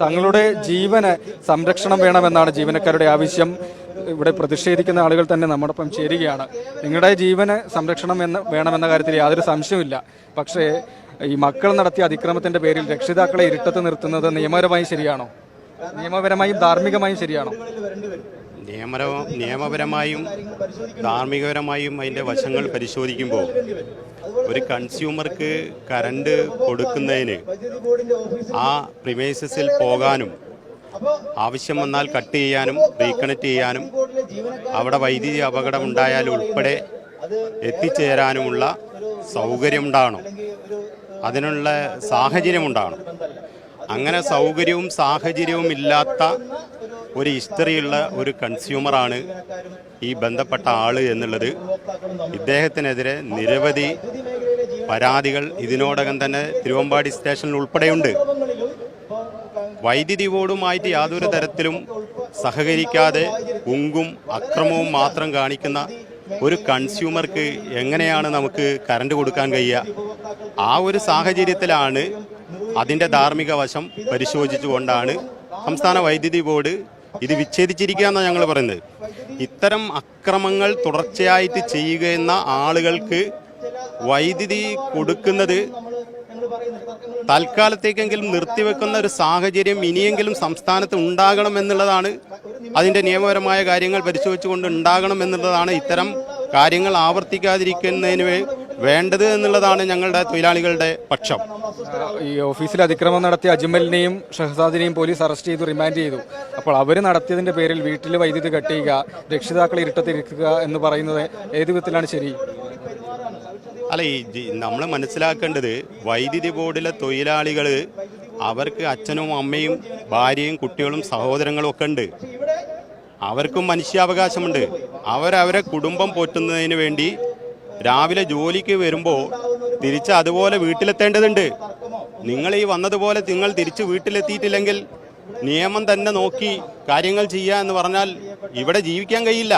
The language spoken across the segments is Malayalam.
തങ്ങളുടെ ജീവന് സംരക്ഷണം വേണമെന്നാണ് ജീവനക്കാരുടെ ആവശ്യം. ഇവിടെ പ്രതിഷേധിക്കുന്ന ആളുകൾ തന്നെ നമ്മോടൊപ്പം ചേരുകയാണ്. നിങ്ങളുടെ ജീവന് സംരക്ഷണം എന്ന് വേണമെന്ന കാര്യത്തിൽ യാതൊരു സംശയമില്ല പക്ഷേ ഈ മക്കൾ നടത്തിയ അതിക്രമത്തിന്റെ പേരിൽ രക്ഷിതാക്കളെ ഇരുട്ടത്ത് നിർത്തുന്നത് നിയമപരമായും ശരിയാണോ? നിയമപരമായും ധാർമ്മികമായും ശരിയാണോ? നിയമപര നിയമപരമായും ധാർമ്മികപരമായും അതിന്റെ വശങ്ങൾ പരിശോധിക്കുമ്പോൾ ഒരു കൺസ്യൂമർക്ക് കറണ്ട് കൊടുക്കുന്നതിന് ആ പ്രിമേസിൽ പോകാനും ആവശ്യം വന്നാൽ കട്ട് ചെയ്യാനും റീകണക്ട് ചെയ്യാനും അവിടെ വൈദ്യുതി അപകടം ഉണ്ടായാൽ ഉൾപ്പെടെ എത്തിച്ചേരാനുമുള്ള സൗകര്യം ഉണ്ടാകണം അതിനുള്ള സാഹചര്യം ഉണ്ടാകണം അങ്ങനെ സൗകര്യവും സാഹചര്യവും ഇല്ലാത്ത ഒരു ഹിസ്റ്ററിയുള്ള ഒരു കൺസ്യൂമറാണ് ഈ ബന്ധപ്പെട്ട ആൾ എന്നുള്ളത്. ഇദ്ദേഹത്തിനെതിരെ നിരവധി പരാതികൾ ഇതിനോടകം തന്നെ തിരുവമ്പാടി സ്റ്റേഷനിൽ ഉൾപ്പെടെയുണ്ട്. വൈദ്യുതി ബോർഡുമായിട്ട് യാതൊരു തരത്തിലും സഹകരിക്കാതെ ഉങ്കും അക്രമവും മാത്രം കാണിക്കുന്ന ഒരു കൺസ്യൂമർക്ക് എങ്ങനെയാണ് നമുക്ക് കറണ്ട് കൊടുക്കാൻ കഴിയുക? ആ ഒരു സാഹചര്യത്തിലാണ് അതിന്റെ ധാർമ്മിക വശം പരിശോധിച്ചുകൊണ്ടാണ് സംസ്ഥാന വൈദ്യുതി ബോർഡ് ഇത് വിച്ഛേദിച്ചിരിക്കുക എന്നാണ് ഞങ്ങൾ പറയുന്നത്. ഇത്തരം അക്രമങ്ങൾ തുടർച്ചയായിട്ട് ചെയ്യുകയെന്ന ആളുകൾക്ക് വൈദ്യുതി കൊടുക്കുന്നത് തൽക്കാലത്തേക്കെങ്കിലും നിർത്തിവെക്കുന്ന ഒരു സാഹചര്യം ഇനിയെങ്കിലും സംസ്ഥാനത്ത് ഉണ്ടാകണം എന്നുള്ളതാണ് അതിന്റെ നിയമപരമായ കാര്യങ്ങൾ പരിശോധിച്ചുകൊണ്ട് ഉണ്ടാകണം എന്നുള്ളതാണ് ഇത്തരം കാര്യങ്ങൾ ആവർത്തിക്കാതിരിക്കുന്നതിന് വേണ്ടത് എന്നുള്ളതാണ് ഞങ്ങളുടെ തൊഴിലാളികളുടെ പക്ഷം. ഈ ഓഫീസിൽ അതിക്രമം നടത്തിയ അജ്മലിനെയും ഷഹസാദിനെയും പോലീസ് അറസ്റ്റ് ചെയ്തു റിമാൻഡ് ചെയ്തു. അപ്പോൾ അവർ നടത്തിയതിന്റെ പേരിൽ വീട്ടിൽ വൈദ്യുതി കട്ട് ചെയ്യുക രക്ഷിതാക്കളെ ഇരുട്ടത്തിരിക്കുക എന്ന് പറയുന്നത് ഏത് വിധത്തിലാണ് ശരി? അല്ല ഈ നമ്മൾ മനസ്സിലാക്കേണ്ടത് വൈദ്യുതി ബോർഡിലെ തൊഴിലാളികൾ അവർക്ക് അച്ഛനും അമ്മയും ഭാര്യയും കുട്ടികളും സഹോദരങ്ങളും ഒക്കെ ഉണ്ട്. അവർക്കും മനുഷ്യാവകാശമുണ്ട്. അവരവരെ കുടുംബം പോറ്റുന്നതിന് വേണ്ടി രാവിലെ ജോലിക്ക് വരുമ്പോൾ തിരിച്ച് അതുപോലെ വീട്ടിലെത്തേണ്ടതുണ്ട്. നിങ്ങൾ ഈ വന്നതുപോലെ നിങ്ങൾ തിരിച്ച് വീട്ടിലെത്തിയിട്ടില്ലെങ്കിൽ നിയമം തന്നെ നോക്കി കാര്യങ്ങൾ ചെയ്യുക എന്ന് പറഞ്ഞാൽ ഇവിടെ ജീവിക്കാൻ കഴിയില്ല.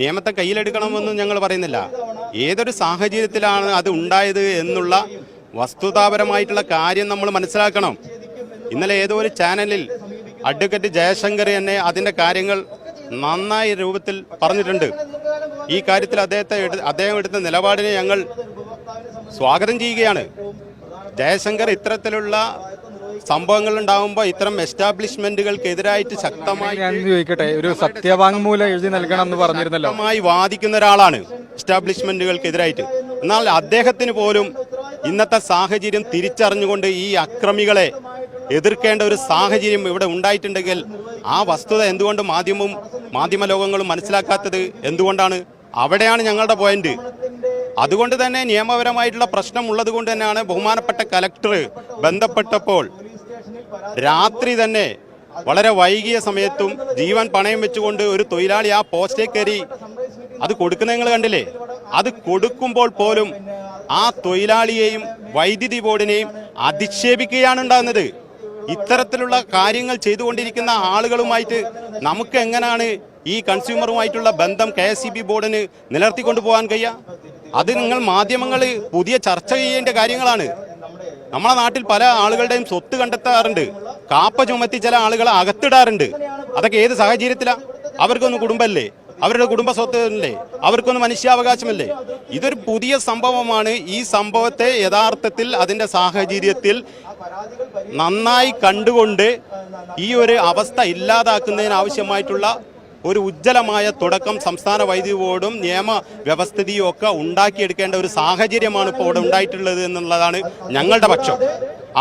നിയമത്തെ കയ്യിലെടുക്കണമെന്നും ഞങ്ങൾ പറയുന്നില്ല. ഏതൊരു സാഹചര്യത്തിലാണ് അത് ഉണ്ടായത് എന്നുള്ള വസ്തുതാപരമായിട്ടുള്ള കാര്യം നമ്മൾ മനസ്സിലാക്കണം. ഇന്നലെ ഏതോ ഒരു ചാനലിൽ അഡ്വക്കേറ്റ് ജയശങ്കർ തന്നെ അതിന്റെ കാര്യങ്ങൾ നന്നായി രൂപത്തിൽ പറഞ്ഞിട്ടുണ്ട്. ഈ കാര്യത്തിൽ അദ്ദേഹത്തെ അദ്ദേഹം എടുത്ത നിലപാടിനെ ഞങ്ങൾ സ്വാഗതം ചെയ്യുകയാണ്. ജയശങ്കർ ഇത്തരത്തിലുള്ള സംഭവങ്ങൾ ഉണ്ടാകുമ്പോൾ ഇത്തരം എസ്റ്റാബ്ലിഷ്മെന്റുകൾക്കെതിരായിട്ട് ശക്തമായി ചോദിക്കട്ടെ ഒരു സത്യവാങ്മൂലം എഴുതി നൽകണം എന്ന് പറഞ്ഞിരുന്നല്ലോ. ശക്തമായി വാദിക്കുന്ന ഒരാളാണ് എസ്റ്റാബ്ലിഷ്മെന്റുകൾക്കെതിരായിട്ട്. എന്നാൽ അദ്ദേഹത്തിന് പോലും ഇന്നത്തെ സാഹചര്യം തിരിച്ചറിഞ്ഞുകൊണ്ട് ഈ അക്രമികളെ എതിർക്കേണ്ട ഒരു സാഹചര്യം ഇവിടെ ഉണ്ടായിട്ടുണ്ടെങ്കിൽ ആ വസ്തുത എന്തുകൊണ്ട് മാധ്യമവും മാധ്യമ ലോകങ്ങളും മനസ്സിലാക്കാത്തത് എന്തുകൊണ്ടാണ്? അവിടെയാണ് ഞങ്ങളുടെ പോയിന്റ് അതുകൊണ്ട് തന്നെ നിയമപരമായിട്ടുള്ള പ്രശ്നം ഉള്ളത് കൊണ്ട് തന്നെയാണ് ബഹുമാനപ്പെട്ട കലക്ടർ ബന്ധപ്പെട്ടപ്പോൾ രാത്രി തന്നെ വളരെ വൈകിയ സമയത്തും ജീവൻ പണയം വെച്ചുകൊണ്ട് ഒരു തൊഴിലാളി ആ പോസ്റ്റേ കയറി അത് കൊടുക്കുന്ന നിങ്ങൾ കണ്ടില്ലേ? അത് കൊടുക്കുമ്പോൾ പോലും ആ തൊഴിലാളിയെയും വൈദ്യുതി ബോർഡിനെയും അധിക്ഷേപിക്കുകയാണ് ഉണ്ടാകുന്നത്. ഇത്തരത്തിലുള്ള കാര്യങ്ങൾ ചെയ്തുകൊണ്ടിരിക്കുന്ന ആളുകളുമായിട്ട് നമുക്ക് എങ്ങനെയാണ് ഈ കൺസ്യൂമറുമായിട്ടുള്ള ബന്ധം കെ എസ് ഇ ബി ബോർഡിന് നിലനിർത്തിക്കൊണ്ടു പോകാൻ കഴിയുക അത് നിങ്ങൾ മാധ്യമങ്ങൾ പുതിയ ചർച്ച ചെയ്യേണ്ട കാര്യങ്ങളാണ്. നമ്മളെ നാട്ടിൽ പല ആളുകളുടെയും സ്വത്ത് കണ്ടെത്താറുണ്ട്. കാപ്പ ചുമത്തി ചില ആളുകളെ അകത്തിടാറുണ്ട്. അതൊക്കെ ഏത് സാഹചര്യത്തിലാണ് അവർക്കൊന്നും കുടുംബമല്ലേ അവരുടെ കുടുംബ സ്വത്ത് അല്ലേ അവർക്കൊന്നും മനുഷ്യാവകാശമല്ലേ? ഇതൊരു പുതിയ സംഭവമാണ്. ഈ സംഭവത്തെ യഥാർത്ഥത്തിൽ അതിന്റെ സാഹചര്യത്തിൽ നന്നായി കണ്ടുകൊണ്ട് ഈ ഒരു അവസ്ഥ ഇല്ലാതാക്കുന്നതിന് ആവശ്യമായിട്ടുള്ള ഒരു ഉജ്ജ്വലമായ തുടക്കം സംസ്ഥാന വൈദ്യുതി ബോർഡും നിയമ വ്യവസ്ഥിതിയും ഒക്കെ ഉണ്ടാക്കിയെടുക്കേണ്ട ഒരു സാഹചര്യമാണ് ഇപ്പോൾ ഇവിടെ ഉണ്ടായിട്ടുള്ളത് എന്നുള്ളതാണ് ഞങ്ങളുടെ പക്ഷം.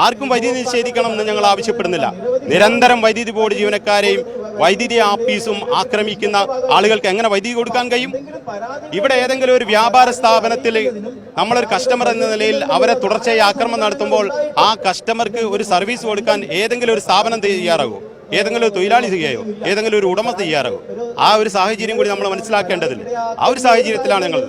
ആർക്കും വൈദ്യുതി നിഷേധിക്കണം എന്ന് ഞങ്ങൾ ആവശ്യപ്പെടുന്നില്ല. നിരന്തരം വൈദ്യുതി ബോർഡ് ജീവനക്കാരെയും വൈദ്യുതി ആഫീസും ആക്രമിക്കുന്ന ആളുകൾക്ക് എങ്ങനെ വൈദ്യുതി കൊടുക്കാൻ കഴിയും? ഇവിടെ ഏതെങ്കിലും ഒരു വ്യാപാര സ്ഥാപനത്തിൽ നമ്മളൊരു കസ്റ്റമർ എന്ന നിലയിൽ അവരെ തുടർച്ചയായി ആക്രമണം നടത്തുമ്പോൾ ആ കസ്റ്റമർക്ക് ഒരു സർവീസ് കൊടുക്കാൻ ഏതെങ്കിലും ഒരു സ്ഥാപനം തയ്യാറാകുമോ? ഏതെങ്കിലും ഒരു തൊഴിലാളി ചെയ്യുകയോ ഏതെങ്കിലും ഒരു ഉടമ ചെയ്യാറോ? ആ ഒരു സാഹചര്യം കൂടി നമ്മൾ മനസ്സിലാക്കേണ്ടതില്ല. ആ ഒരു സാഹചര്യത്തിലാണ് ഞങ്ങൾ